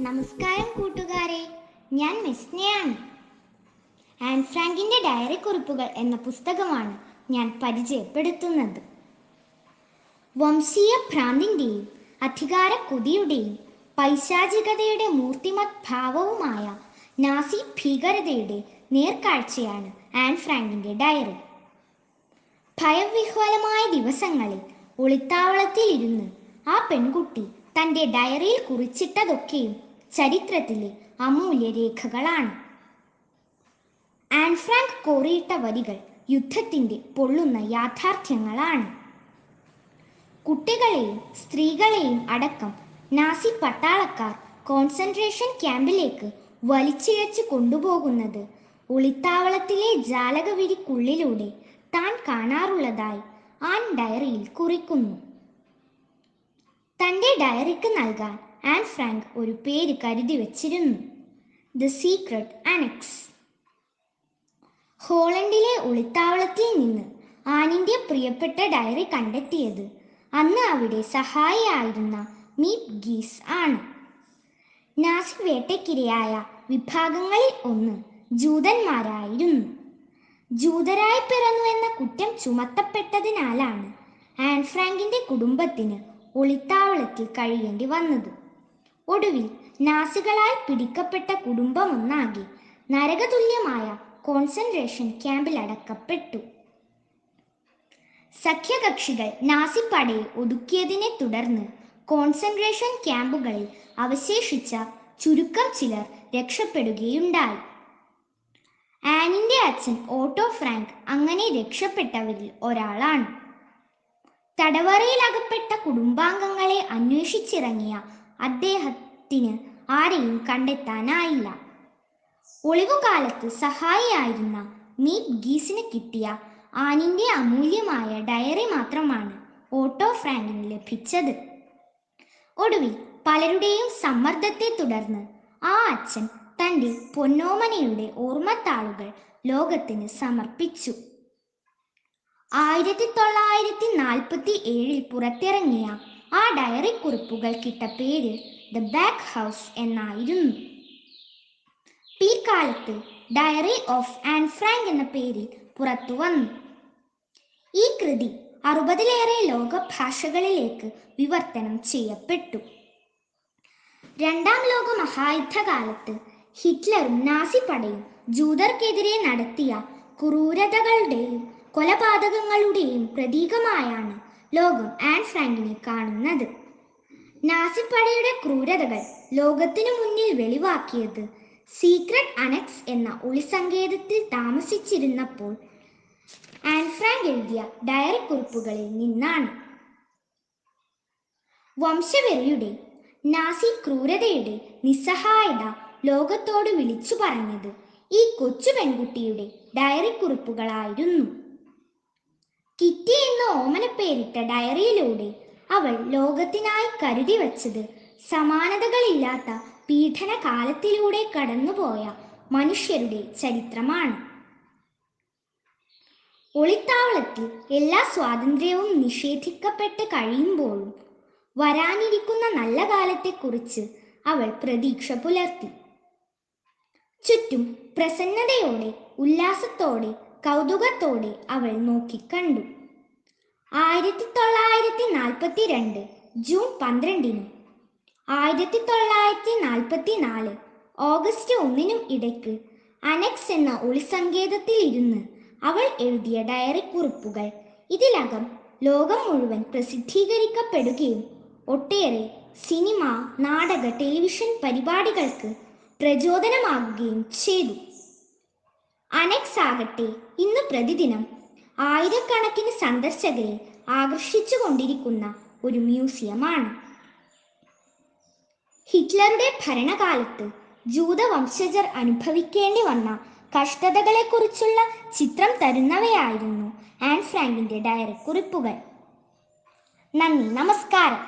നമസ്കാരം കൂട്ടുകാരെ. ഞാൻ മിസ്നയാണ് ആൻ ഫ്രാങ്കിന്റെ ഡയറി കുറിപ്പുകൾ എന്ന പുസ്തകമാണ് ഞാൻ പരിചയപ്പെടുത്തുന്നത്. വംശീയ ഭ്രാന്തിന്റെയും അധികാര കൊതിയുടെയും പൈശാചികതയുടെ മൂർത്തിമത് ഭാവവുമായ നാസി ഭീകരതയുടെ നേർക്കാഴ്ചയാണ് ആൻ ഫ്രാങ്കിന്റെ ഡയറി. ഭയവിഹ്വലമായ ദിവസങ്ങളിൽ ഒളിത്താവളത്തിൽ ഇരുന്ന് ആ പെൺകുട്ടി തന്റെ ഡയറിയിൽ കുറിച്ചിട്ടതൊക്കെയും ചരിത്രത്തിലെ അമൂല്യ രേഖകളാണ്. ആൻ ഫ്രാങ്ക് കോറിയിട്ട വരികൾ യുദ്ധത്തിന്റെ പൊള്ളുന്ന യാഥാർത്ഥ്യങ്ങളാണ്. കുട്ടികളെയും സ്ത്രീകളെയും അടക്കം നാസി പട്ടാളക്കാർ കോൺസെൻട്രേഷൻ ക്യാമ്പിലേക്ക് വലിച്ചിഴച്ച് കൊണ്ടുപോകുന്നത് ഒളിത്താവളത്തിലെ ജാലകവിരിക്കുള്ളിലൂടെ താൻ കാണാറുള്ളതായി ആൻ ഡയറിയിൽ കുറിക്കുന്നു. തന്റെ ഡയറിക്ക് നൽകാൻ ആൻ ഫ്രാങ്ക് ഒരു പേര് കരുതി വച്ചിരുന്നു. The secret annexe. ഹോളണ്ടിലെ ഒളിത്താവളത്തിൽ നിന്ന് ആനിന്റെ പ്രിയപ്പെട്ട ഡയറി കണ്ടെത്തിയത് അന്ന് അവിടെ സഹായിയായിരുന്ന മീപ് ഗീസ് ആണ്. നാസി വേട്ടയ്ക്കിരയായ വിഭാഗങ്ങളിൽ ഒന്ന് ജൂതന്മാരായിരുന്നു. ജൂതരായി പിറന്നു എന്ന കുറ്റം ചുമത്തപ്പെട്ടതിനാലാണ് ആൻ ഫ്രാങ്കിന്റെ കുടുംബത്തിന് ഒളിത്താവളത്തിൽ കഴിയേണ്ടി വന്നത്. ഒടുവിൽ നാസികളായി പിടിക്കപ്പെട്ട കുടുംബമൊന്നാകെ നരകതുല്യമായ കോൺസെൻട്രേഷൻ ക്യാമ്പിൽ അടക്കപ്പെട്ടു. സഖ്യകക്ഷികൾ നാസിപ്പടയെ ഒതുക്കിയതിനെ തുടർന്ന് കോൺസെൻട്രേഷൻ ക്യാമ്പുകളിൽ അവശേഷിച്ച ചുരുക്കം ചിലർ രക്ഷപ്പെടുകയുണ്ടായി. ആനിന്റെ അച്ഛൻ ഓട്ടോ ഫ്രാങ്ക് അങ്ങനെ രക്ഷപ്പെട്ടവരിൽ ഒരാളാണ്. തടവറയിൽ അകപ്പെട്ട കുടുംബാംഗങ്ങളെ അന്വേഷിച്ചിറങ്ങിയ അദ്ദേഹത്തിന് ആരെയും കണ്ടെത്താനായില്ല. ഒളിവുകാലത്ത് സഹായിയായിരുന്ന മീറ്റ് ഗീസിന് കിട്ടിയ ആനിന്റെ അമൂല്യമായ ഡയറി മാത്രമാണ് ഓട്ടോ ഫ്രാങ്കിന് ലഭിച്ചത്. ഒടുവിൽ പലരുടെയും സമ്മർദ്ദത്തെ തുടർന്ന് ആ അച്ഛൻ തന്റെ പൊന്നോമനയുടെ ഓർമ്മത്താളുകൾ ലോകത്തിന് സമർപ്പിച്ചു. ആയിരത്തി തൊള്ളായിരത്തി നാൽപ്പത്തി ഏഴിൽ പുറത്തിറങ്ങിയ ആ ഡയറി കുറിപ്പുകൾ കിട്ട പേര് ദ ബാക്ക് ഹൗസ് എന്നായിരുന്നു. പിൽക്കാലത്ത് ഡയറി ഓഫ് ആൻ ഫ്രാങ്ക് എന്ന പേരിൽ പുറത്തു വന്നു. ഈ കൃതി അറുപതിലേറെ ലോക ഭാഷകളിലേക്ക് വിവർത്തനം ചെയ്യപ്പെട്ടു. രണ്ടാം ലോക മഹായുദ്ധകാലത്ത് ഹിറ്റ്ലറും നാസി പടയും ജൂതർക്കെതിരെ നടത്തിയ ക്രൂരതകളുടെയും കൊലപാതകങ്ങളുടെയും പ്രതീകമായാണ് ലോകം ആൻ ഫ്രാങ്കിനെ കാണുന്നത്. നാസിപ്പടയുടെ ക്രൂരതകൾ ലോകത്തിനു മുന്നിൽ വെളിവാക്കിയത് സീക്രട്ട് അനക്സ് എന്ന ഒളിസങ്കേതത്തിൽ താമസിച്ചിരുന്നപ്പോൾ ആൻ ഫ്രാങ്ക് എഴുതിയ ഡയറി കുറിപ്പുകളിൽ നിന്നാണ്. വംശവെറിയുടെ നാസി ക്രൂരതയുടെ നിസ്സഹായത ലോകത്തോട് വിളിച്ചു പറഞ്ഞത് ഈ കൊച്ചു പെൺകുട്ടിയുടെ ഡയറി കുറിപ്പുകളായിരുന്നു. കിറ്റി എന്ന ഓമനപ്പേരിട്ട ഡയറിയിലൂടെ അവൾ ലോകത്തിനായി കരുതി വച്ചത് സമാനതകളില്ലാത്ത പീഡന കാലത്തിലൂടെ കടന്നുപോയ മനുഷ്യരുടെ ചരിത്രമാണ്. ഒളിത്താവളത്തിൽ എല്ലാ സ്വാതന്ത്ര്യവും നിഷേധിക്കപ്പെട്ട് കഴിയുമ്പോഴും വരാനിരിക്കുന്ന നല്ല കാലത്തെക്കുറിച്ച് അവൾ പ്രതീക്ഷ പുലർത്തി. ചുറ്റും പ്രസന്നതയോടെ ഉല്ലാസത്തോടെ കൗതുകത്തോടെ അവൾ നോക്കിക്കണ്ടു. ആയിരത്തി തൊള്ളായിരത്തി നാൽപ്പത്തി രണ്ട് ജൂൺ പന്ത്രണ്ടിനും ആയിരത്തി തൊള്ളായിരത്തി നാൽപ്പത്തി നാല് ഓഗസ്റ്റ് ഒന്നിനും ഇടയ്ക്ക് അനക്സ് എന്ന ഒളിസങ്കേതത്തിൽ ഇരുന്ന് അവൾ എഴുതിയ ഡയറി കുറിപ്പുകൾ. ഇതിനകം ലോകം മുഴുവൻ പ്രസിദ്ധീകരിക്കപ്പെടുകയും ഒട്ടേറെ സിനിമ നാടക ടെലിവിഷൻ പരിപാടികൾക്ക് പ്രചോദനമാകുകയും ചെയ്തു. അനക്സ് ആകട്ടെ ഇന്ന് പ്രതിദിനം ആയിരക്കണക്കിന് സന്ദർശകരെ ആകർഷിച്ചു കൊണ്ടിരിക്കുന്ന ഒരു മ്യൂസിയമാണ്. ഹിറ്റ്ലറുടെ ഭരണകാലത്ത് ജൂതവംശജർ അനുഭവിക്കേണ്ടി വന്ന കഷ്ടതകളെക്കുറിച്ചുള്ള ചിത്രം തരുന്നവയായിരുന്നു ആൻ ഫ്രാങ്കിന്റെ ഡയറി കുറിപ്പുകൾ. നന്ദി നമസ്കാരം.